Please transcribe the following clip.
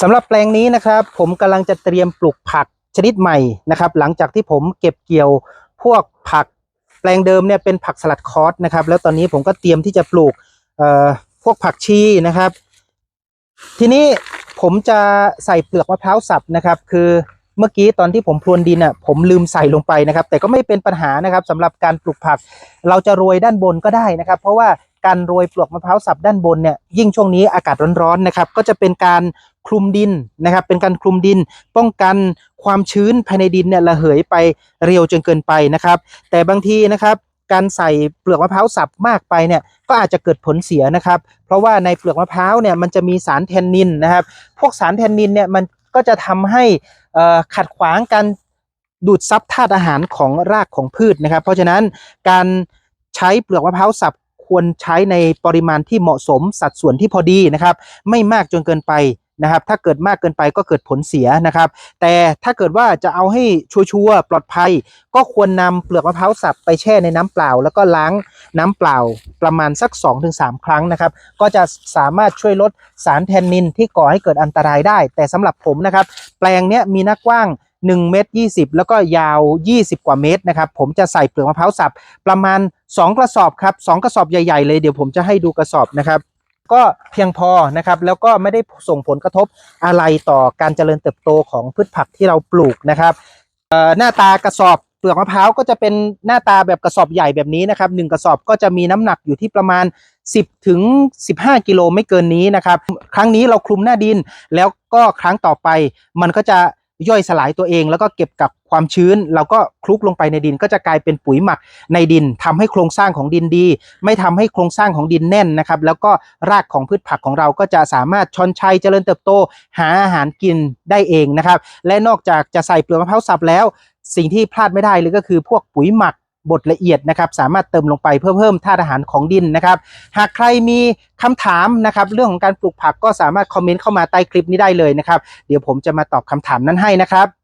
สำหรับแปลงนี้นะครับ ผมกำลังจะเตรียมปลูกผักชนิดใหม่นะครับ หลังจากที่ผมเก็บเกี่ยวพวกผักแปลงเดิมเนี่ยเป็นผักสลัดคอสนะครับ แล้วตอนนี้ผมก็เตรียมที่จะปลูกเอ่อพวกผักชีนะครับ ทีนี้ผมจะใส่เปลือกมะพร้าวสับนะครับ คือเมื่อกี้ตอนที่ผมพรวนดินอะผมลืมใส่ลงไปนะครับ แต่ก็ไม่เป็นปัญหานะครับสำหรับการปลูกผัก เราจะโรยด้านบนก็ได้นะครับ เพราะว่าการโรยเปลือกมะพร้าวสับด้านบนเนี่ยยิ่งช่วงนี้อากาศร้อนๆนะครับ ก็จะเป็นการ คลุมดินนะครับ เป็นการคลุมดินป้องกันความชื้นภายในดินเนี่ยระเหยไปเร็วจนเกินไปนะครับ แต่บางทีนะครับการใส่เปลือกมะพร้าวสับมากไปเนี่ยก็อาจจะเกิดผลเสียนะครับ เพราะว่าในเปลือกมะพร้าวเนี่ยมันจะมีสารแทนนินนะครับ พวกสารแทนนินเนี่ยมันก็จะทำให้อ่อขัดขวางการดูดซับธาตุอาหารของรากของพืชนะครับ เพราะฉะนั้นการใช้เปลือกมะพร้าวสับควรใช้ในปริมาณที่เหมาะสมสัดส่วนที่พอดีนะครับ ไม่มากจนเกินไป นะครับ ถ้าเกิดมากเกินไปก็เกิดผลเสียนะครับ แต่ถ้าเกิดว่าจะเอาให้ชัวร์ๆปลอดภัย ก็ควรนำเปลือกมะพร้าวสับไปแช่ในน้ำเปล่า แล้วก็ล้างน้ำเปล่าประมาณสัก 2-3 ครั้งนะครับ ก็จะสามารถช่วยลดสารแทนนินที่ก่อให้เกิดอันตรายได้ แต่สำหรับผมนะครับ แปลงเนี้ยมีหน้ากว้าง1เมตร20 แล้วก็ยาว 20 กว่าเมตรนะครับผมจะใส่เปลือกมะพร้าวสับประมาณ 2 กระสอบครับ2กระสอบใหญ่ ๆ เลยเดี๋ยวผมจะให้ดูกระสอบนะครับ ก็เพียงพอนะครับแล้วก็ไม่ได้ส่งผลกระทบอะไรต่อการเจริญเติบโตของพืชผักที่เราปลูกนะครับหน้าตากระสอบเปลือกมะพร้าวก็จะเป็นหน้าตาแบบกระสอบใหญ่แบบนี้นะครับหนึ่งกระสอบก็จะมีน้ำหนักอยู่ที่ประมาณ 10ถึง15 กิโลไม่เกินนี้นะครับ ครั้งนี้เราคลุมหน้าดินแล้วก็ครั้งต่อไปมันก็จะ ย่อยสลายตัวเอง แล้วก็เก็บกับความชื้นเราก็คลุกลงไปในดินก็จะกลายเป็นปุ๋ยหมักในดินทำให้โครงสร้างของดินดี ไม่ทำให้โครงสร้างของดินแน่นนะครับแล้วก็รากของพืชผักของเราก็จะสามารถชอนชัยเจริญเติบโต หาอาหารกินได้เองนะครับและนอกจากจะใส่เปลือกมะพร้าวสับแล้ว สิ่งที่พลาดไม่ได้เลยก็คือพวกปุ๋ยหมัก บดละเอียดนะครับ สามารถเติมลงไปเพื่อเพิ่มธาตุอาหารของดินนะครับ หากใครมีคำถามนะครับ เรื่องของการปลูกผักก็สามารถคอมเมนต์เข้ามาใต้คลิปนี้ได้เลยนะครับ เดี๋ยวผมจะมาตอบคำถามนั้นให้นะครับ